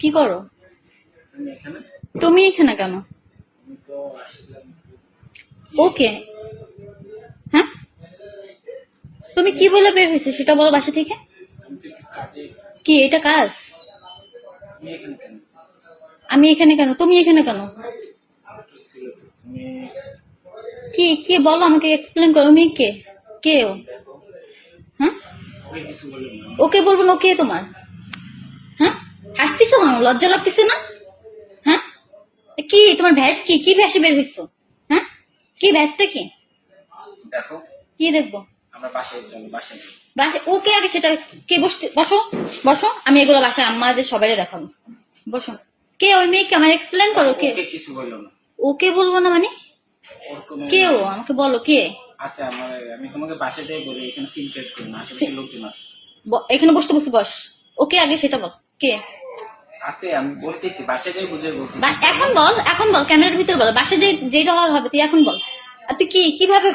কি করো? তুমি এখানে কেন? ওকে। হ্যাঁ? তুমি কি বলে বের হয়েছে সেটা বলো বাসা থেকে? কি এটা কাজ? আমি এখানে কেন? তুমি এখানে কেন? কি কি বলো আমাকে এক্সপ্লেন করো। উনি কে? কে ও? ওকে বলব না কে তোমার। হ্যাঁ? হাসতেছো কেন? লজ্জা লাগতেছে না? হ্যাঁ? কি তোমার ভ্যাস কি? কি ভ্যাসে বের হইছো? হ্যাঁ? কি ভ্যাসটা কি? দেখো। কি দেখব? বাসে ওকে আগে সেটা কে বসতে বসো বসো আমি এগুলো বাসায় আমাদের সবাই দেখাবো। বসো। কে ওই মেয়েকে আমার এক্সপ্লেন করো কে? ওকে কিছু বলল না। ওকে বলব না মানে? কে ও? আমাকে বলো কে? আছে আমার আমি তোমাকে বাসায় যাই বলি এখানে সিম সেট করি না আশেপাশে লোকজন আছে। এখানে বসতে বসে বস। ওকে আগে সেটা বল। কে? আছে আমি বলতেছি বাসায় যাই বুঝে বলতেছি। এখন বল এখন বল ক্যামেরার ভিতরে বল। বাসে যে যেটা হওয়ার হবে তুই এখন বল। আর তুই কি কীভাবে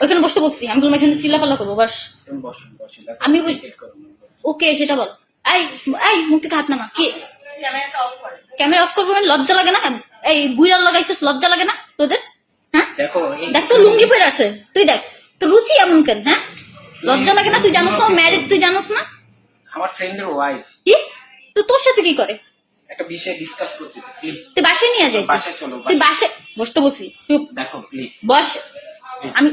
ওইখানে বসতে বসছি। আমি বললাম এখানে চিল্লাপাল্লা করব বাস। তুমি বসো বসো দেখো আমি। ওকে সেটা বল। এই এই মুখ থেকে হাত নামা। কি? ক্যামেরা অফ করব মানে লজ্জা লাগে না? এই বুইরাল লাগাইছিস লজ্জা লাগে না তোদের? দেখো তো লুঙ্গি পরে আছে। তুই দেখ তো রুচি এমন কেন হ্যাঁ? লজ্জা লাগে না? তুই জানোস না ম্যারিড তুই জানোস না? আমার ফ্রেন্ডের ওয়াইফ কি? তো তোর সাথে কি করে? একটা বিষয় ডিসকাস করতেছি প্লিজ তুই বাসায় নিয়ে যাই বাসায় চলো তুই বাসায়। বাসে বসতে বসি চুপ। দেখো প্লিজ বস। আমি